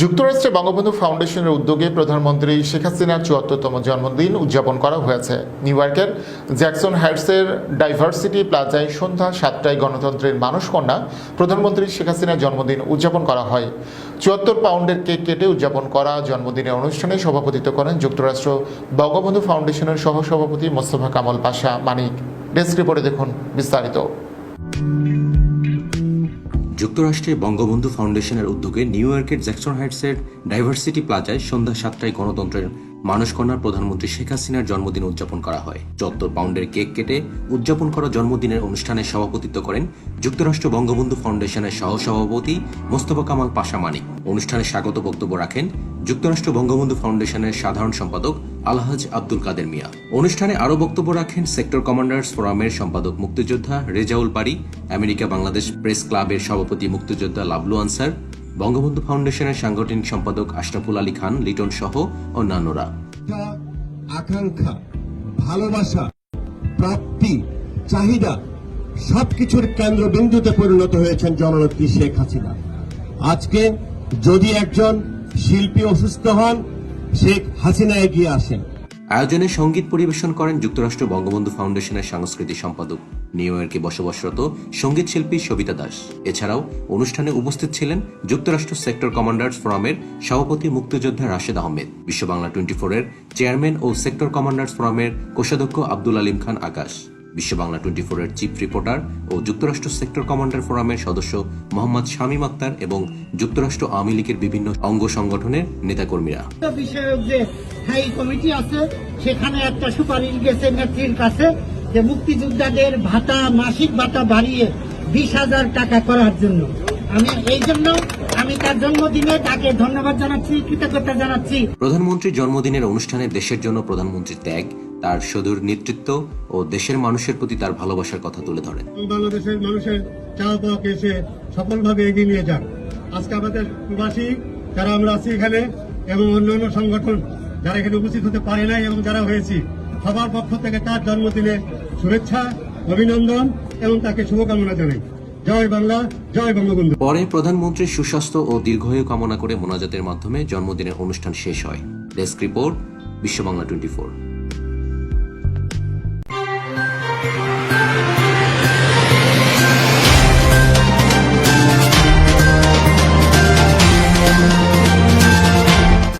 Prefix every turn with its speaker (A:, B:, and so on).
A: যুক্তরাষ্ট্রে বঙ্গবন্ধু ফাউন্ডেশনের উদ্যোগে প্রধানমন্ত্রী শেখ হাসিনার চুয়াত্তরতম জন্মদিন উদযাপন করা হয়েছে। নিউ ইয়র্কের জ্যাকসন হাইটসের ডাইভার্সিটি প্লাজায় সন্ধ্যা সাতটায় গণতন্ত্রের মানুষ কন্যা প্রধানমন্ত্রী শেখ হাসিনার জন্মদিন উদযাপন করা হয়। চুয়াত্তর পাউন্ডের কেক কেটে উদযাপন করা জন্মদিনের অনুষ্ঠানে সভাপতিত্ব করেন যুক্তরাষ্ট্র বঙ্গবন্ধু ফাউন্ডেশনের সহসভাপতি মোস্তফা কামাল পাশা মানিক। ডেস্ক রিপোর্টে দেখুন বিস্তারিত।
B: যুক্তরাষ্ট্রে বঙ্গবন্ধু ফাউন্ডেশনের উদ্যোগে নিউ ইয়র্কের জ্যাকসন হাইটসের ডাইভার্সিটি প্লাজায় সন্ধ্যা সাতটায় গণতন্ত্রের মানুষ কন্যার প্রধানমন্ত্রী শেখ হাসিনার জন্মদিন উদযাপন করা হয়। চত্বর পাউন্ডের কেক কেটে উদযাপন করা জন্মদিনের অনুষ্ঠানে সভাপতিত্ব করেন যুক্তরাষ্ট্র বঙ্গবন্ধু ফাউন্ডেশনের সহসভাপতি মোস্তফা কামাল পাশা মানিক অনুষ্ঠানে স্বাগত বক্তব্য রাখেন যুক্তরাষ্ট্র বঙ্গবন্ধু ফাউন্ডেশনের সাধারণ সম্পাদক আলহাজ আব্দুল কাদের মিয়া। অনুষ্ঠানে আরও বক্তব্য রাখেন সেক্টর কমান্ডার্স ফোরামের সম্পাদক মুক্তিযোদ্ধা রেজাউল পারি আমেরিকা বাংলাদেশ প্রেস ক্লাবের সভাপতি মুক্তিযোদ্ধা লাবলু আনসার বঙ্গবন্ধু ফাউন্ডেশনের সাংগঠনিক সম্পাদক আশরাফুল আলী খান, লিটন সহ অন্যান্যরা।
C: আকাঙ্ক্ষা, ভালোবাসা, প্রাপ্তি, চাহিদা সবকিছুর কেন্দ্রবিন্দুতে পরিণত হয়েছেন জননেত্রী শেখ হাসিনা। আজকে যদি একজন শিল্পী অসুস্থ হন, শেখ হাসিনা এগিয়ে আসেন।
B: আয়োজনে সংগীত পরিবেশন করেন যুক্তরাষ্ট্র বঙ্গবন্ধু ফাউন্ডেশনের সাংস্কৃতিক সম্পাদক, নিউ ইয়র্কে বসবাসরত সংগীত শিল্পী সবিতা দাস। এছাড়াও অনুষ্ঠানে উপস্থিত ছিলেন যুক্তরাষ্ট্র সেক্টর কমান্ডার্স ফোরামের সভাপতি মুক্তিযোদ্ধা রাশেদ আহমেদ বিশ্ব বাংলা টোয়েন্টি ফোরের চেয়ারম্যান ও সেক্টর কমান্ডার্স ফোরামের কোষাধ্যক্ষ আব্দুল আলিম খান আকাশ। বিশ্ব বাংলা টোয়েন্টি ফোরের চিফ রিপোর্টার ও যুক্তরাষ্ট্র সেক্টর কমান্ডার ফোরামের সদস্য মোহাম্মদ শামীম আক্তার এবং যুক্তরাষ্ট্র আওয়ামী লীগের বিভিন্ন অঙ্গ সংগঠনের নেতাকর্মীরা।
D: বিষয়ক যে স্থায়ী কমিটি আছে সেখানে একটা সুপারিশ গেছে নেত্রীর কাছে যে মুক্তিযোদ্ধাদের ভাতা মাসিক ভাতা বাড়িয়ে বিশ হাজার টাকা করার জন্য। আমি এই জন্য আমি তার জন্মদিনে তাকে ধন্যবাদ জানাচ্ছি কৃতজ্ঞতা জানাচ্ছি।
B: প্রধানমন্ত্রীর জন্মদিনের অনুষ্ঠানে দেশের জন্য প্রধানমন্ত্রীর ত্যাগ তার সুদূর নেতৃত্ব ও দেশের মানুষের প্রতি তার ভালোবাসার কথা তুলে ধরেন।
C: বাংলাদেশের মানুষের চাওয়া পাওয়াকে সে সফলভাবে এগিয়ে নিয়ে যান আজকে আমাদের প্রবাসী যারা আমরা আছি এখানে এবং অন্যান্য সংগঠন যারা এখানে উপস্থিত হতে পারে নাই এবং যারা হয়েছি সবার পক্ষ থেকে তার জন্মদিনে শুভেচ্ছা অভিনন্দন এবং তাকে শুভকামনা জানাই। জয় বাংলা জয় বঙ্গবন্ধু।
B: পরে প্রধানমন্ত্রীর সুস্বাস্থ্য ও দীর্ঘায়ু কামনা করে মোনাজাতের মাধ্যমে জন্মদিনের অনুষ্ঠান শেষ হয়। ডেস্ক রিপোর্ট বিশ্ব বাংলা টোয়েন্টি